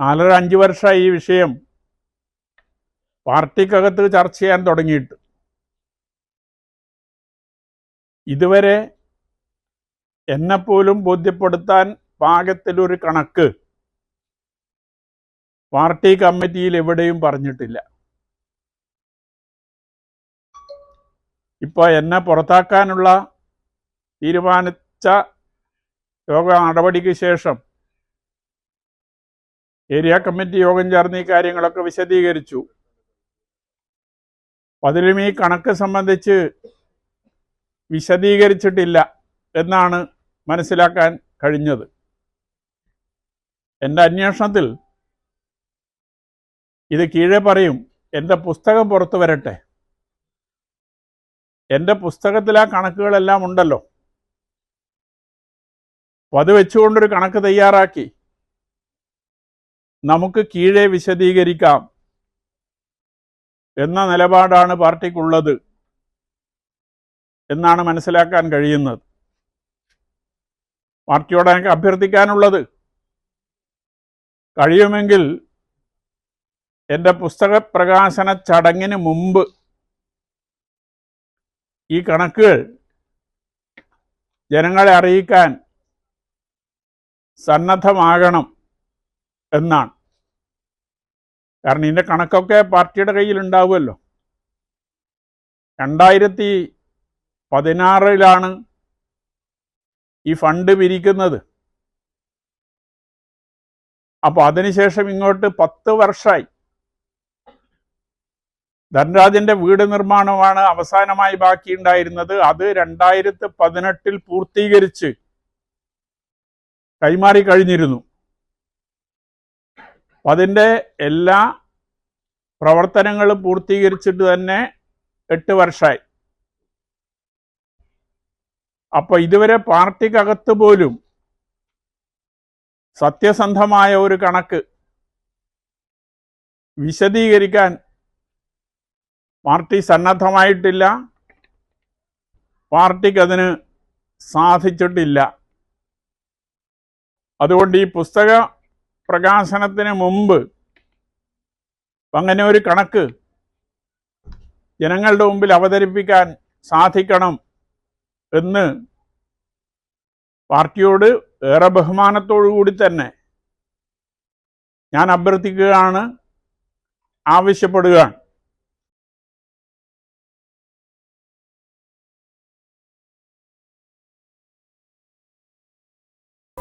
നാലര അഞ്ച് വർഷമായി ഈ വിഷയം പാർട്ടിക്കകത്ത് ചർച്ച ചെയ്യാൻ തുടങ്ങിയിട്ട്. ഇതുവരെ എന്നെപ്പോലും ബോധ്യപ്പെടുത്താൻ പാകത്തിലൊരു കണക്ക് പാർട്ടി കമ്മിറ്റിയിൽ എവിടെയും പറഞ്ഞിട്ടില്ല. ഇപ്പോൾ എന്നെ പുറത്താക്കാനുള്ള തീരുമാനിച്ച യോഗ നടപടിക്ക് ശേഷം ഏരിയ കമ്മിറ്റി യോഗം ചേർന്ന് ഈ കാര്യങ്ങളൊക്കെ വിശദീകരിച്ചു. അതിലും ഈ കണക്ക് സംബന്ധിച്ച് വിശദീകരിച്ചിട്ടില്ല എന്നാണ് മനസ്സിലാക്കാൻ കഴിഞ്ഞത്. എന്റെ അന്വേഷണത്തിൽ ഇത് കീഴെ പറയും എന്റെ പുസ്തകം പുറത്തു വരട്ടെ. എന്റെ പുസ്തകത്തിൽ ആ കണക്കുകളെല്ലാം ഉണ്ടല്ലോ. അപ്പോൾ അത് വെച്ചുകൊണ്ടൊരു കണക്ക് തയ്യാറാക്കി. നമുക്ക് കീഴെ വിശദീകരിക്കാം. എന്ന നിലപാടാണ് പാർട്ടിക്കുള്ളത് എന്നാണ് മനസ്സിലാക്കാൻ കഴിയുന്നത്. പാർട്ടിയോട് എനിക്ക് അഭ്യർത്ഥിക്കാനുള്ളത്. കഴിയുമെങ്കിൽ എന്റെ പുസ്തക പ്രകാശന ചടങ്ങിന് മുമ്പ് ഈ കണക്കുകൾ ജനങ്ങളെ അറിയിക്കാൻ സന്നദ്ധമാകണം. എന്നാണ്. കാരണം ഇതിന്റെ കണക്കൊക്കെ പാർട്ടിയുടെ കയ്യിൽ ഉണ്ടാവുമല്ലോ രണ്ടായിരത്തി പതിനാറിലാണ് ഈ ഫണ്ട് പിരിക്കുന്നത്. അപ്പോൾ അതിനുശേഷം ഇങ്ങോട്ട് പത്ത് വർഷമായി. ധനരാജന്റെ വീട് നിർമ്മാണമാണ് അവസാനമായി ബാക്കിയുണ്ടായിരുന്നത്. അത് രണ്ടായിരത്തി പതിനെട്ടിൽ പൂർത്തീകരിച്ച് കൈമാറി കഴിഞ്ഞിരുന്നു. അതിന്റെ എല്ലാ പ്രവർത്തനങ്ങളും പൂർത്തീകരിച്ചിട്ട് തന്നെ എട്ട് വർഷമായി അപ്പൊ ഇതുവരെ പാർട്ടിക്കകത്ത് പോലും സത്യസന്ധമായ ഒരു കണക്ക് വിശദീകരിക്കാൻ പാർട്ടി സന്നദ്ധമായിട്ടില്ല. പാർട്ടിക്ക് അതിന് സാധിച്ചിട്ടില്ല. അതുകൊണ്ട് ഈ പുസ്തക പ്രകാശനത്തിന് മുമ്പ്. അങ്ങനെ ഒരു കണക്ക് ജനങ്ങളുടെ മുമ്പിൽ അവതരിപ്പിക്കാൻ സാധിക്കണം എന്ന് പാർട്ടിയോട് ഏറെ ബഹുമാനത്തോടു കൂടി തന്നെ ഞാൻ അഭ്യർത്ഥിക്കുകയാണ് ആവശ്യപ്പെടുകയാണ്.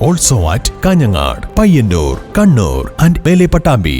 Also at Kanhangad Payyanur Kannur and Mele Pattambi